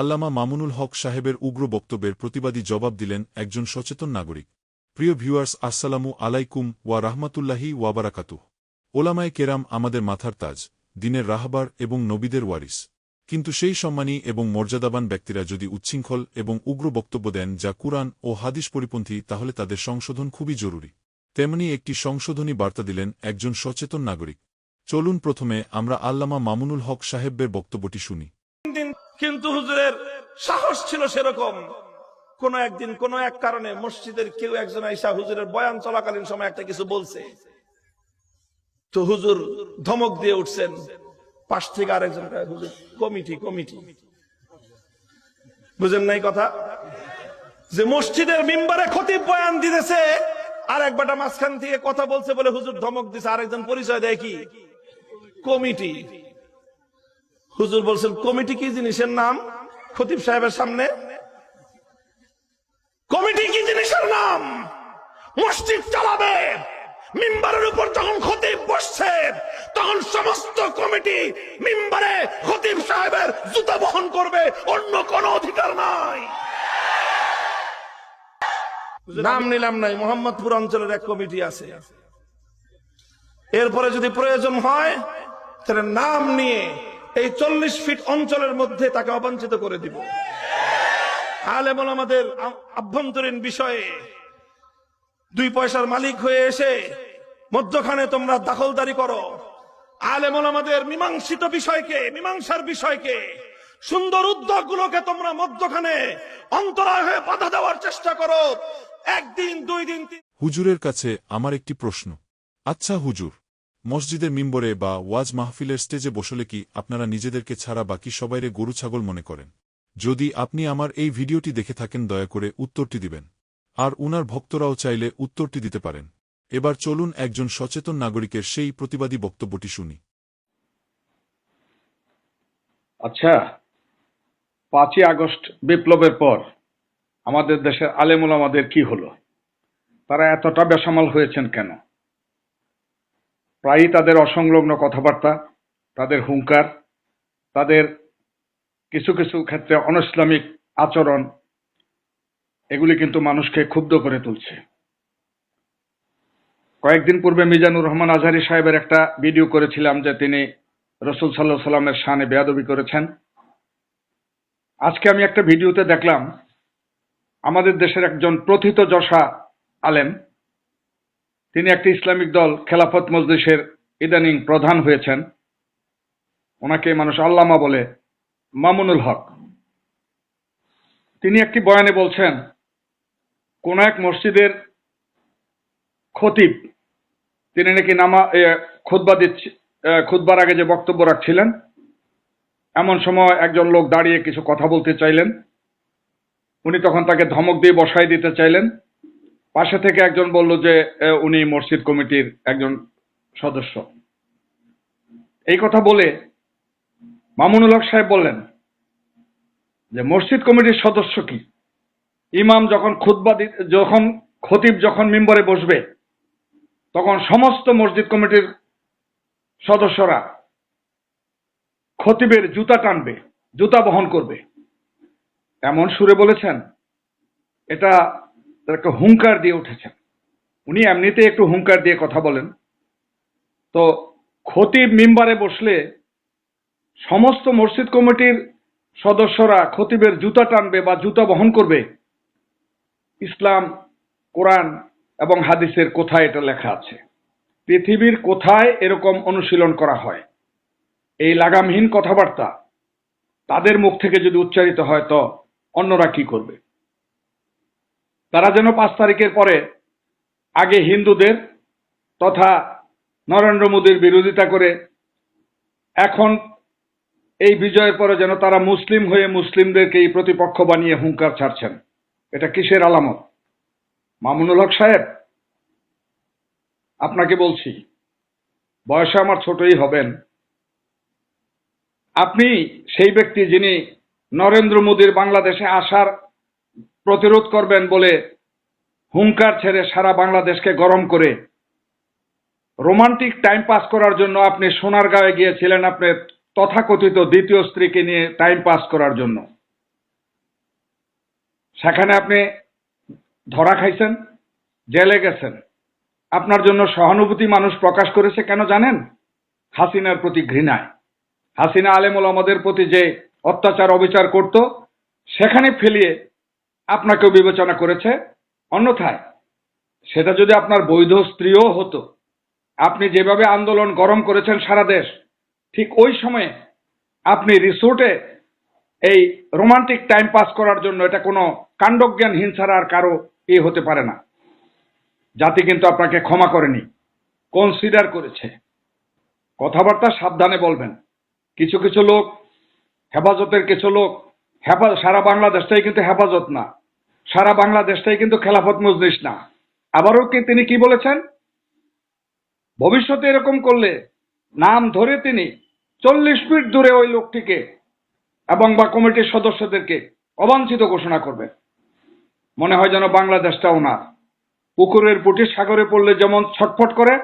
আল্লামা মামুনুল হক সাহেবের উগ্র বক্তব্যের প্রতিবাদী জবাব দিলেন একজন সচেতন নাগরিক। প্রিয় ভিউয়ার্স, আসসালামু আলাইকুম ওয়া রাহমাতুল্লাহি ওয়াবারাকাতুহ ওলামায় কেরাম আমাদের মাথার তাজ, দিনের রাহবার এবং নবীদের ওয়ারিস। কিন্তু সেই সম্মানী এবং মর্যাদাবান ব্যক্তিরা যদি উচ্ছৃঙ্খল এবং উগ্র বক্তব্য দেন যা কুরআন ও হাদিস পরিপন্থী, তাহলে তাদের সংশোধন খুবই জরুরি। তেমনি একটি সংশোধনী বার্তা দিলেন একজন সচেতন নাগরিক। চলুন প্রথমে আমরা আল্লামা মামুনুল হক সাহেবের বক্তব্যটি শুনি। কিন্তু হুজুরের সাহস ছিল সেরকম। কোন একদিন কোন এক কারণে মসজিদের কেউ একজন আইসা হুজুরের বয়ান চলাকালীন সময় একটা কিছু বলছে। তো হুজুর ধমক দিয়ে উঠছেন। পাশ থেকে আরেকজন হুজুর, কমিটি কমিটি। বুঝেন নাই কথা? যে মসজিদের মিম্বারে খতিব বয়ান দিতেছে, আর এক বেটা মাঝখান থেকে কথা বলছে বলে হুজুর ধমক দিছে। আরেকজন পরিচয় দেয় কি? কমিটি। হুজুর বলছেন কমিটি কি জিনিসের নাম? খতিব সাহেবের সামনে কমিটি কি জিনিসের নাম? মসজিদ চালাবে। মিম্বারের উপর যখন খতিব বসছে তখন সমস্ত কমিটি মিম্বারে খতিব সাহেবের জুতা বহন করবে অন্য কোন অধিকার নাই। নাম নিলাম নাই মোহাম্মদপুর অঞ্চলের এক কমিটি আছে। এরপরে যদি প্রয়োজন হয় তাহলে নাম নিয়ে এই চল্লিশ ফিট অঞ্চলের মধ্যে তাকে অবাঞ্ছিত করে দিব। আলেমন আমাদের আভ্যন্তরীণ বিষয়ে দুই পয়সার মালিক হয়ে এসে মধ্যখানে তোমরা দাখলদারি করো। আলেমন আমাদের মীমাংসিত বিষয়কে, মীমাংসার বিষয়কে, সুন্দর উদ্যোগগুলোকে তোমরা মধ্যখানে অন্তরায় হয়ে বাধা দেওয়ার চেষ্টা করো। একদিন, দুই দিন হুজুরের কাছে আমার একটি প্রশ্ন। আচ্ছা হুজুর মসজিদের মিম্বরে বা ওয়াজ মাহফিলের স্টেজে বসলে কি আপনারা নিজেদেরকে ছাড়া বাকি সবাইরে গরু ছাগল মনে করেন? যদি আপনি আমার এই ভিডিওটি দেখে থাকেন, দয়া করে উত্তরটি দিবেন। আর উনার ভক্তরাও চাইলে উত্তরটি দিতে পারেন। এবার চলুন একজন সচেতন নাগরিকের সেই প্রতিবাদী বক্তব্যটি শুনি। আচ্ছা পাঁচই আগস্ট বিপ্লবের পর আমাদের দেশের আলেমুল আমাদের কি হলো? তারা এতটা বেসামাল হয়েছেন কেন? প্রায়ই তাদের অসংলগ্ন কথাবার্তা, তাদের হুঙ্কার, তাদের কিছু কিছু ক্ষেত্রে অনইসলামিক আচরণ, এগুলি কিন্তু মানুষকে ক্ষুব্ধ করে তুলছে। কয়েকদিন পূর্বে মিজানুর রহমান আজহারি সাহেবের একটা ভিডিও করেছিলাম যে তিনি রসুল সাল্লাহ সাল্লামের শানে বেয়াদবি করেছেন। আজকে আমি একটা ভিডিওতে দেখলাম, আমাদের দেশের একজন প্রথিত যশা আলেম তিনি একটি ইসলামিক দল খেলাফত মজলিসের ইদানিং প্রধান হয়েছেন। ওনাকে মানুষ আল্লামা বলে মামুনুল হক। তিনি একটি বয়ানে বলছেন, কোন এক মসজিদের খতিব, তিনি নাকি নামা খুদ্া দিচ্ছি খুদ্বার আগে যে বক্তব্য রাখছিলেন, এমন সময় একজন লোক দাঁড়িয়ে কিছু কথা বলতে চাইলেন। উনি তখন তাকে ধমক দিয়ে বসাই দিতে চাইলেন। পাশে থেকে একজন বলল যে উনি মসজিদ কমিটির একজন সদস্য। এই কথা বলে মামুনুল হক সাহেব বললেন যে, মসজিদ কমিটির সদস্য কি? ইমাম যখন খুতবা দি- যখন খতিব যখন মিম্বরে বসবে, তখন সমস্ত মসজিদ কমিটির সদস্যরা খতিবের জুতা টানবে, জুতা বহন করবে। এমন সুরে বলেছেন, এটা একটা হুঙ্কার দিয়ে উঠেছেন। উনি এমনিতে একটু হুঙ্কার দিয়ে কথা বলেন। তো খতিব মিম্বারে বসলে সমস্ত মসজিদ কমিটির সদস্যরা খতিবের জুতা টানবে বা জুতা বহন করবে। ইসলাম, কোরআন এবং হাদিসের কোথায় এটা লেখা আছে? পৃথিবীর কোথায় এরকম অনুশীলন করা হয়? এই লাগামহীন কথাবার্তা তাদের মুখ থেকে যদি উচ্চারিত হয় তো অন্যরা কি করবে? তারা যেন পাঁচ তারিখের পরে আগে হিন্দুদের তথা নরেন্দ্র মোদীর বিরোধিতা করে এখন এই বিজয়ের পরে যেন তারা মুসলিম হয়ে মুসলিমদেরকে এই প্রতিপক্ষ বানিয়ে হুঙ্কার ছাড়ছেন। এটা কিসের আলামত? মামুনুল হক সাহেব, আপনাকে বলছি, বয়সে আমার ছোটই হবেন। আপনি সেই ব্যক্তি যিনি নরেন্দ্র মোদীর বাংলাদেশে আসার প্রতিরোধ করবেন বলে হুঙ্কার ছেড়ে সারা বাংলাদেশকে গরম করে। রোমান্টিক টাইম পাস করার জন্য আপনি সোনারগাঁয়ে গিয়েছিলেন আপনি তথাকথিত দ্বিতীয় স্ত্রীকে নিয়ে টাইম পাস করার জন্য। সেখানে আপনি ধরা খাইছেন, জেলে গেছেন। আপনার জন্য সহানুভূতি মানুষ প্রকাশ করেছে কেন জানেন? হাসিনার প্রতি ঘৃণায়। হাসিনা আলেমুল আমাদের প্রতি যে অত্যাচার অবিচার করত, সেখানে ফেলিয়ে আপনাকেও বিবেচনা করেছে। অন্যথায়, সেটা যদি আপনার বৈধ স্ত্রীও হতো, আপনি যেভাবে আন্দোলন গরম করেছেন সারা দেশ, ঠিক ওই সময়ে আপনি রিসোর্টে এই রোমান্টিক টাইম পাস করার জন্য এটা কোনো কাণ্ডজ্ঞান হিংসার আর কারও এ হতে পারে না। জাতি কিন্তু আপনাকে ক্ষমা করেনি কনসিডার করেছে। কথাবার্তা সাবধানে বলবেন। কিছু কিছু লোক হেফাজতের কিছু লোক হেফা সারা বাংলাদেশটাই কিন্তু হেফাজত না। সারা বাংলাদেশটাই কিন্তু খেলাফত মজলিস না। আবারও কি তিনি কি বলেছেন? ভবিষ্যতে এরকম করলে নাম ধরে তিনি চল্লিশ ফিট দূরে ওই লোকটিকে এবং বা কমিটির সদস্যদেরকে অবাঞ্ছিত ঘোষণা করবেন। মনে হয় যেন বাংলাদেশটা ওনার। পুকুরের পুটি সাগরে পড়লে যেমন ছটফট করে,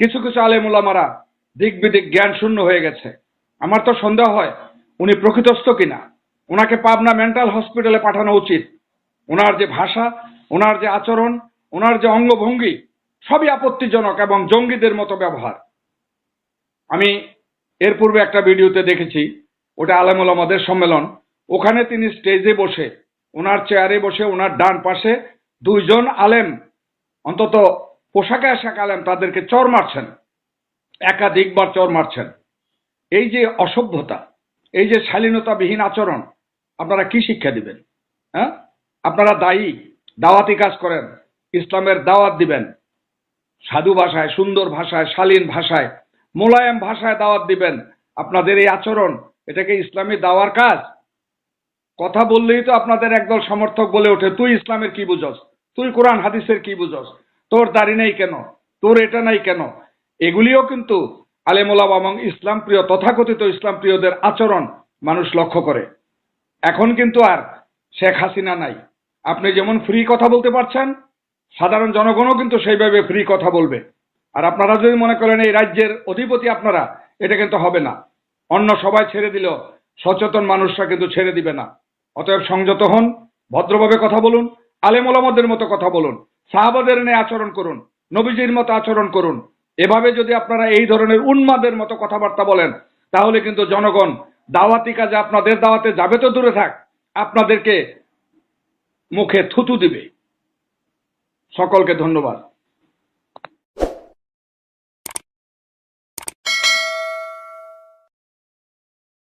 কিছু কিছু আলেমুলামারা দিক বিদিক জ্ঞান শূন্য হয়ে গেছে। আমার তো সন্দেহ হয় উনি প্রকৃতস্থ কিনা। ওনাকে পাবনা মেন্টাল হসপিটালে পাঠানো উচিত। ওনার যে ভাষা, ওনার যে আচরণ, ওনার যে অঙ্গভঙ্গি, সবই আপত্তিজনক এবং জঙ্গিদের মতো ব্যবহার। আমি এর পূর্বে একটা ভিডিওতে দেখেছি, ওটা আলেমুল আমাদের সম্মেলন। ওখানে তিনি স্টেজে বসে, ওনার চেয়ারে বসে, ওনার ডান পাশে দুইজন আলেম, অন্তত পোশাকে আশাক আলেম, তাদেরকে চর মারছেন। একাধিকবার চর মারছেন। এই যে অসভ্যতা, এই যে শালীনতাবিহীন আচরণ, আপনারা কি শিক্ষা দিবেন? হ্যাঁ? আপনারা দায়ী, দাওয়াতি কাজ করেন, ইসলামের দাওয়াত দিবেন। সাধু ভাষায়, সুন্দর ভাষায়, শালীন ভাষায়, মোলায়েম ভাষায় দাওয়াত দিবেন। আপনাদের এই আচরণ, এটাকে ইসলামী দাওয়ার কাজ? কথা বললেই তো আপনাদের একদল সমর্থক বলে ওঠে, তুই ইসলামের কি বুঝস? তুই কোরআন, হাদিসের কি বুঝস? তোর দাড়ি নেই কেন? তোর এটা নাই কেন? এগুলিও কিন্তু আলেমোলাম এবং ইসলাম প্রিয়, তথাকথিত ইসলাম প্রিয়দের আচরণ মানুষ লক্ষ্য করে। এখন কিন্তু আর শেখ হাসিনা নাই। আপনি যেমন ফ্রি কথা বলতে পারছেন, সাধারণ জনগণও কিন্তু সেইভাবে ফ্রি কথা বলবে। আর আপনারা যদি মনে করেন এই রাজ্যের অধিপতি আপনারা, এটা কিন্তু হবে না। অন্য সবাই ছেড়ে দিল সচেতন মানুষরা কিন্তু ছেড়ে দিবে না। অতএব সংযত হন, ভদ্রভাবে কথা বলুন আলেমোলামদের মতো কথা বলুন, সাহাবাদের নিয়ে আচরণ করুন, নবীজির মতো আচরণ করুন। এভাবে যদি আপনারা এই ধরনের উন্মাদের মতো কথাবার্তা বলেন, তাহলে কিন্তু জনগণ দাওয়াতি কাজে আপনাদের দাওয়াতে যাবে তো দূরে থাক। আপনাদেরকে মুখে থুতু দিবে। সকলকে ধন্যবাদ।